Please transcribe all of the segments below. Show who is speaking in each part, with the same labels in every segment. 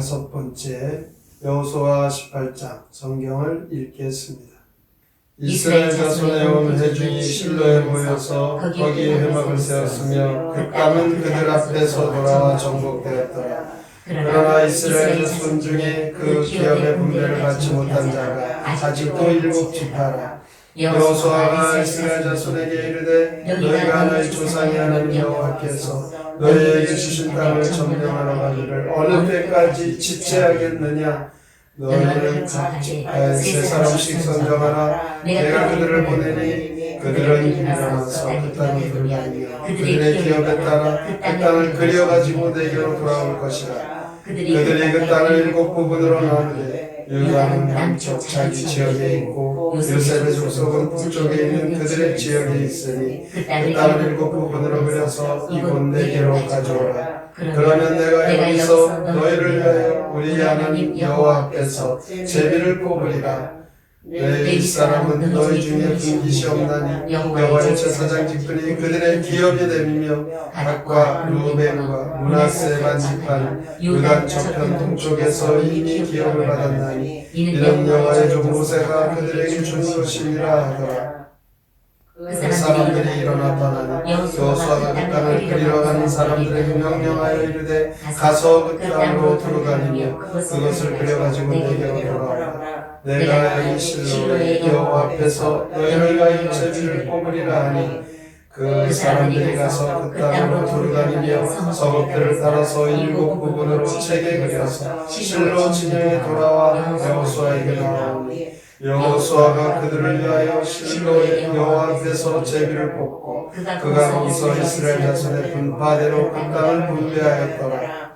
Speaker 1: 205번째 여호수아 18장 성경을 읽겠습니다. 이스라엘 자손의 온 회중이 실로에 모여서 거기에 회막을 세웠으며 그 땅은 그들 앞에서 돌아와 정복되었더라. 그러나 이스라엘 자손 중에 그 기업의 분배를 받지 못한 자가 아직도 일곱 지파라. 여호수아가 이스라엘 자손에게 이르되 너희가 너희 조상이 하나님 여호와께서 너희에게 주신 땅을 점령하러 가기를 어느 때까지 지체하겠느냐? 너희는 각 지파에 세 사람씩 선정하라. 내가 그들을 보내니 그들은 일어나서 그 땅을 들다니며 그들의 기업에 따라 그 땅을 그려가지고 내게로 돌아올 것이라 그들이 그 땅을 일곱 부분으로 나누되 유다는 남쪽 자기 지역에 있고 요셉의 족속은 북쪽에 있는 그들의 지역에 있으니 그그 땅을 일곱 부분으로 그려서 이곳 내게로 가져오라. 그러면 내가 여기서 너희를 위하여 우리 하나님 여호와께서 제비를 뽑으리라 내 윗사람은 너희 중에 분깃이 없나니 여호와의 제사장 직분이 그들의 기업이 됨이며 각과 루벤과 문하세 반지파는 유단 저편 동쪽에서 이미 기업을 받았나니 이는 여호와의 종 모세가 그들에게 준 것이니라 하더라. 그 사람들이 일어나 떠나니 여호수아가 그 땅을 그리러 가는 사람들에게 명령하여 이르되 가서 그 땅으로 들어가니며 그것을 그려가지고 내게로 돌아오라 내가 여기 실로의 여호와 앞에서 너희를 위하여 제비를 뽑으리라 하니 그 사람들이 가서 그 땅으로 두루다니며 서곡들을 따라서 일곱 부분으로 책에 그려서 실로 진영에 돌아와 여호수아에게 나오니 여호수아가 그들을 위하여 실로의 여호와 앞에서 제비를 뽑고 그가 거기서 이스라엘 자손의 분파대로 그 땅을 분배하였더라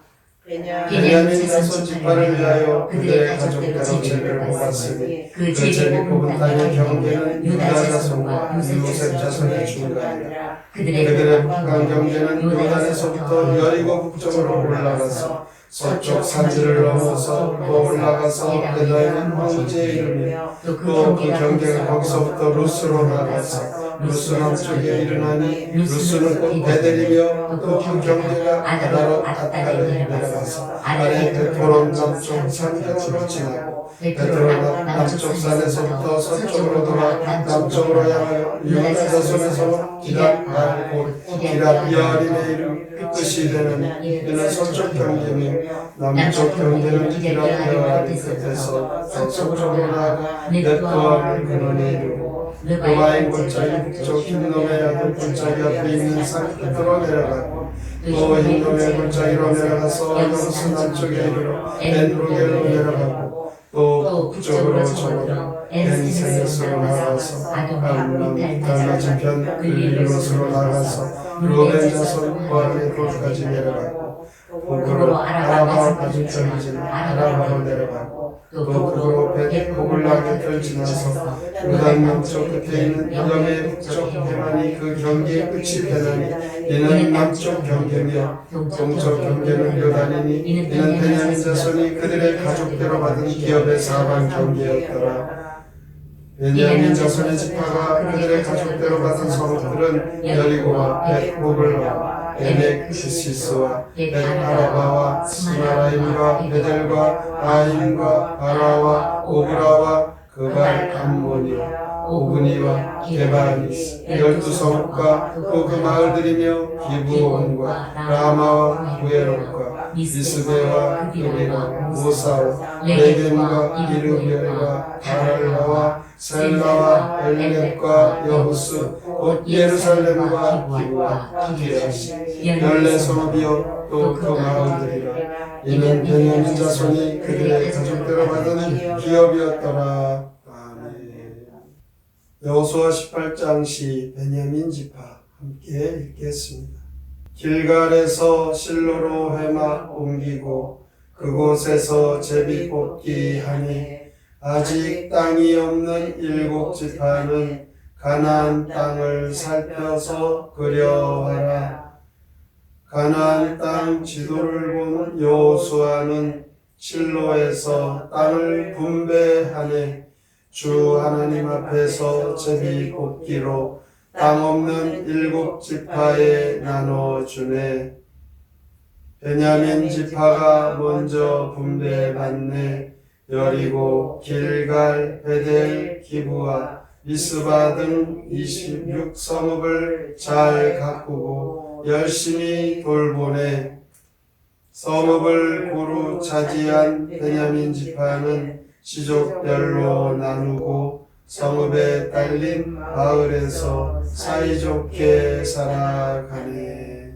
Speaker 1: 베냐민 자손 지파를 위하여 그들의 가족대로 제비를 뽑았으니 그 제비 뽑은 땅의 경계는 유다 자손과 요셉 자손의 중간이라 그들의 북한 경계는 요단에서부터 여리고 북쪽으로 올라가서 서쪽 산지를 넘어서 또 올라가서 베다에는 황제에 이르며 또 그 경계가 거기서부터 루스로 나가서 루스 남쪽에 이르나니 루스는 곧 베델이며 또그 경계가 아다로 아따를 내려가서 아래 베토론 남쪽 산경으로 지나고 베토론 남쪽 산에서부터 서쪽으로 돌아 남쪽으로 향하여 유다 자손에서 기랍 말곧 기랍 여림의 이름 끝이 되는 이는 서쪽 경계며 남쪽 경계는 기랍 여림 끝에서 서쪽으로 나아가 넷도암을 근원에 이르고 노아인 골짜기 북쪽 흰놈의 아들 골짜기 앞에 있는 산 끝으로 내려가고 또 흰놈의 골짜기로 내려가서 영수 남쪽에 이르러 엔로겔로 내려가고 또 북쪽으로 저으로 엔세스로 나가서 달맞은 편그 일롯으로 나가서 루벤 자손 보안의 돌까지 내려가고 북으로 아라바 가족편을 아라바로 내려가고 또 북으로 베드고글라게 펼 지나서 루단 남쪽 끝에 있는 여름의 북쪽 대만이 그 경계의 끝이 베나니 이는 남쪽 경계며 동쪽 경계는 요단이니 이는 베냐민 자손이 그들의 가족대로 받은 기업의 사방 경계였더라. 베냐민 자손의 지파가 그들의 가족대로 받은 서로들은 여리고와 벳고글라 와 에넥시스와 벳아라바와 스마라임과 베델과 아임과 아라와 오브라와 그발 암모니와 오브니와 게바니스 열두 성읍과 또그 마을들이며 기브온과 라마와 구에롯과 이스베와 그리와 모사와 레겜과 이르비엘과 바랄라와 셀라와 엘렉과 여부스 곧 예루살렘과 기브와 기레아시 열네 성읍이요 또그 마을들이라. 이는 베냐민 자손이 그들의 가족대로 받은 기업이었더라. 여호수아 18장 시 베냐민 지파 함께 읽겠습니다 길갈에서 실로로 회막 옮기고 그곳에서 제비 뽑기 하니 아직 땅이 없는 일곱 지파는 가나안 땅을 살펴서 그려하라. 가나안 땅 지도를 본 여호수아는 실로에서 땅을 분배하니 주 하나님 앞에서 제비 뽑기로 땅 없는 일곱 지파에 나눠 주네. 베냐민 지파가 먼저 분배받네 여리고 길갈 베델 기부와 미스바 등 26성읍을 잘 가꾸고 열심히 돌보네 성읍을 고루 차지한 베냐민 지파는 시족별로 나누고 성읍에 딸린 마을에서 사이좋게 살아가네.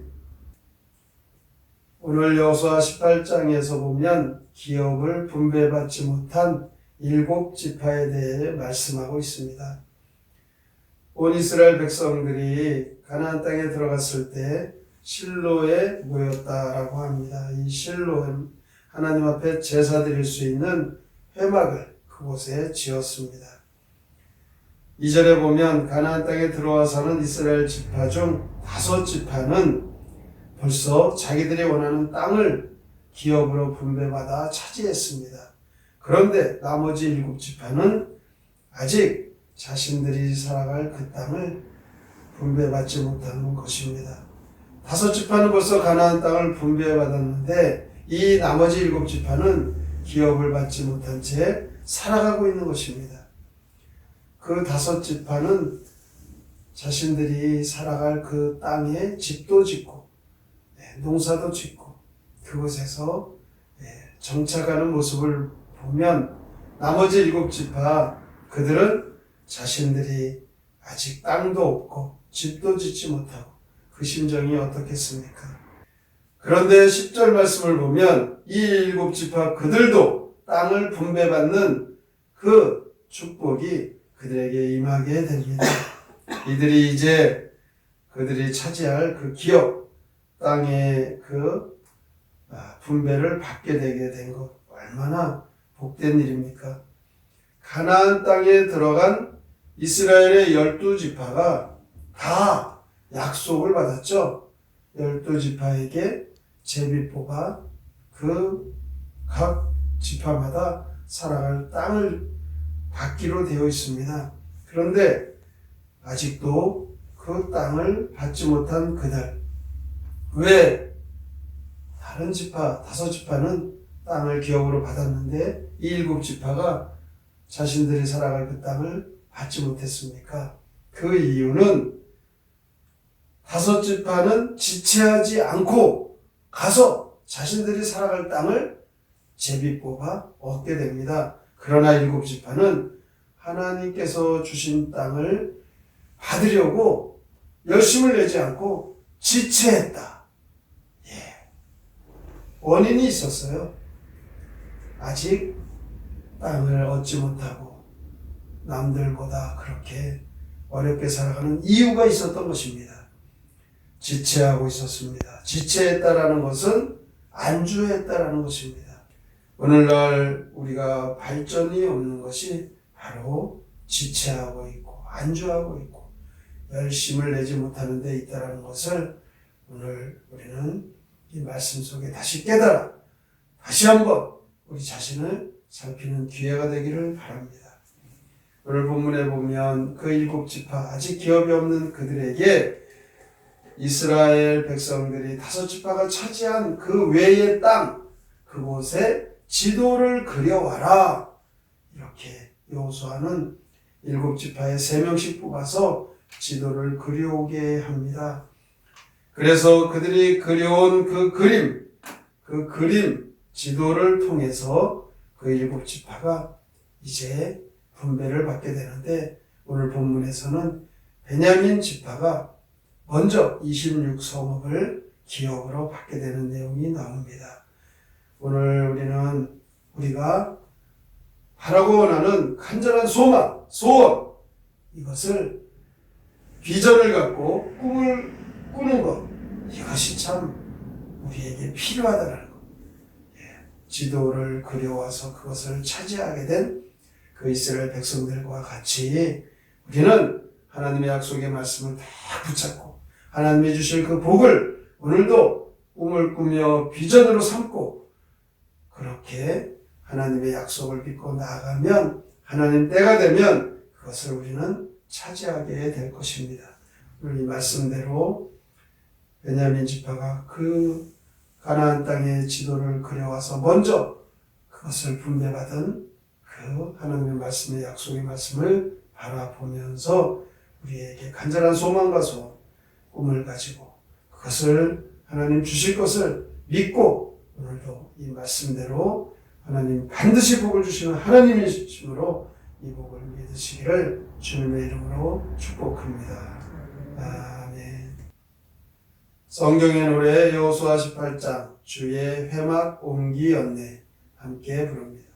Speaker 1: 오늘 여호수아 18장에서 보면 기업을 분배받지 못한 일곱 지파에 대해 말씀하고 있습니다. 온 이스라엘 백성들이 가나안 땅에 들어갔을 때 실로에 모였다라고 합니다. 이 실로는 하나님 앞에 제사 드릴 수 있는 회막을 그곳에 지었습니다. 이절에 보면 가나안 땅에 들어와 사는 이스라엘 지파 중 다섯 지파는 벌써 자기들이 원하는 땅을 기업으로 분배받아 차지했습니다. 그런데 나머지 일곱 지파는 아직 자신들이 살아갈 그 땅을 분배받지 못하는 것입니다. 다섯 지파는 벌써 가나안 땅을 분배받았는데 이 나머지 일곱 지파는 기업을 받지 못한 채 살아가고 있는 것입니다. 그 다섯 지파는 자신들이 살아갈 그 땅에 집도 짓고 네, 농사도 짓고 그곳에서 네, 정착하는 모습을 보면 나머지 일곱 지파 그들은 자신들이 아직 땅도 없고 집도 짓지 못하고 그 심정이 어떻겠습니까? 그런데 10절 말씀을 보면 이 일곱 지파 그들도 땅을 분배받는 그 축복이 그들에게 임하게 됩니다. 이들이 이제 그들이 차지할 그 기업, 땅의 그 아, 분배를 받게 되게 된 것, 얼마나 복된 일입니까? 가나안 땅에 들어간 이스라엘의 열두 지파가 다 약속을 받았죠. 열두 지파에게 제비포가 그각 지파마다 살아갈 땅을 받기로 되어 있습니다. 그런데 아직도 그 땅을 받지 못한 그들. 왜 다른 지파, 다섯 지파는 땅을 기업으로 받았는데 이 일곱 지파가 자신들이 살아갈 그 땅을 받지 못했습니까? 그 이유는 다섯 지파는 지체하지 않고 가서 자신들이 살아갈 땅을 제비 뽑아 얻게 됩니다. 그러나 일곱 지파는 하나님께서 주신 땅을 받으려고 열심을 내지 않고 지체했다. 예. 원인이 있었어요. 아직 땅을 얻지 못하고 남들보다 그렇게 어렵게 살아가는 이유가 있었던 것입니다. 지체하고 있었습니다. 지체했다라는 것은 안주했다라는 것입니다. 오늘날 우리가 발전이 없는 것이 바로 지체하고 있고 안주하고 있고 열심을 내지 못하는 데 있다라는 것을 오늘 우리는 이 말씀 속에 다시 깨달아 다시 한번 우리 자신을 살피는 기회가 되기를 바랍니다. 오늘 본문에 보면 그 일곱 지파 아직 기업이 없는 그들에게 이스라엘 백성들이 다섯 지파가 차지한 그 외의 땅 그곳에 지도를 그려와라 이렇게 여호수아는 일곱 지파에 세 명씩 뽑아서 지도를 그려오게 합니다. 그래서 그들이 그려온 그 그림, 그 그림 지도를 통해서 그 일곱 지파가 이제 분배를 받게 되는데 오늘 본문에서는 베냐민 지파가 먼저 26성읍을 기업으로 받게 되는 내용이 나옵니다. 오늘 우리는 우리가 바라고 원하는 간절한 소망, 소원, 이것을 비전을 갖고 꿈을 꾸는 것, 이것이 참 우리에게 필요하다는 것. 예, 지도를 그려와서 그것을 차지하게 된 그 이스라엘 백성들과 같이 우리는 하나님의 약속의 말씀을 다 붙잡고 하나님이 주실 그 복을 오늘도 꿈을 꾸며 비전으로 삼고 그렇게 하나님의 약속을 믿고 나아가면 하나님 때가 되면 그것을 우리는 차지하게 될 것입니다. 이 말씀대로 베냐민 지파가 그 가나안 땅의 지도를 그려와서 먼저 그것을 분배받은 그 하나님의 말씀의 약속의 말씀을 바라보면서 우리에게 간절한 소망과 소원, 꿈을 가지고 그것을 하나님 주실 것을 믿고 오늘도 이 말씀대로 하나님 반드시 복을 주시는 하나님이심으로 이 복을 믿으시기를 주님의 이름으로 축복합니다. 아멘. 성경의 노래 여호수아 18장 주의 회막 옮기였네 함께 부릅니다.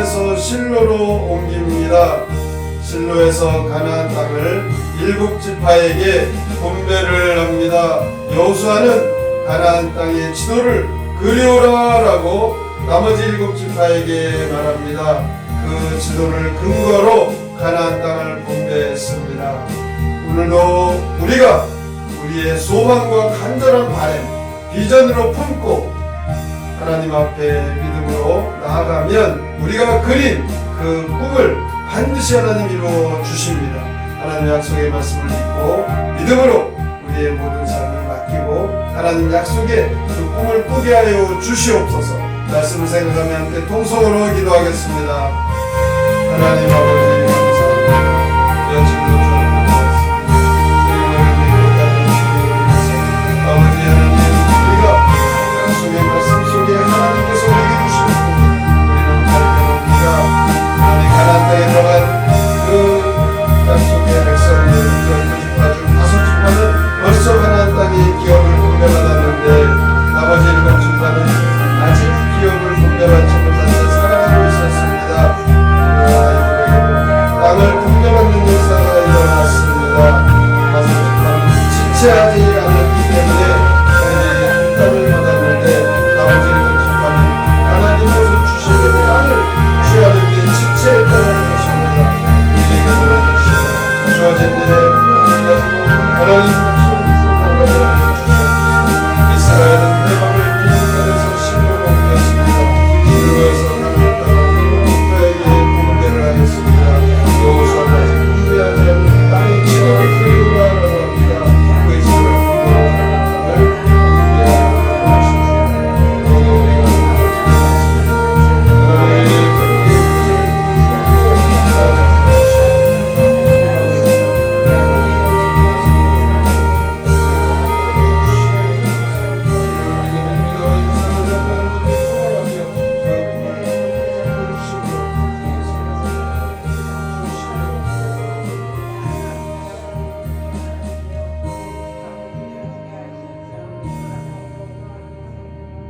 Speaker 1: 길간에서 실로로 옮깁니다. 실로에서 가나안 땅을 일곱 지파에게 분배를 합니다. 여호수아는 가나안 땅의 지도를 그리오라라고 나머지 일곱 지파에게 말합니다. 그 지도를 근거로 가나안 땅을 분배했습니다. 오늘도 우리가 우리의 소망과 간절한 바램, 비전으로 품고 하나님 앞에 믿음으로 나아가면 우리가 그린 그 꿈을 반드시 하나님 이루어 주십니다. 하나님 약속의 말씀을 믿고 믿음으로 우리의 모든 삶을 맡기고 하나님 약속의 그 꿈을 꾸게 하여 주시옵소서. 말씀을 생각하며 함께 통성으로 기도하겠습니다. 하나님 아버지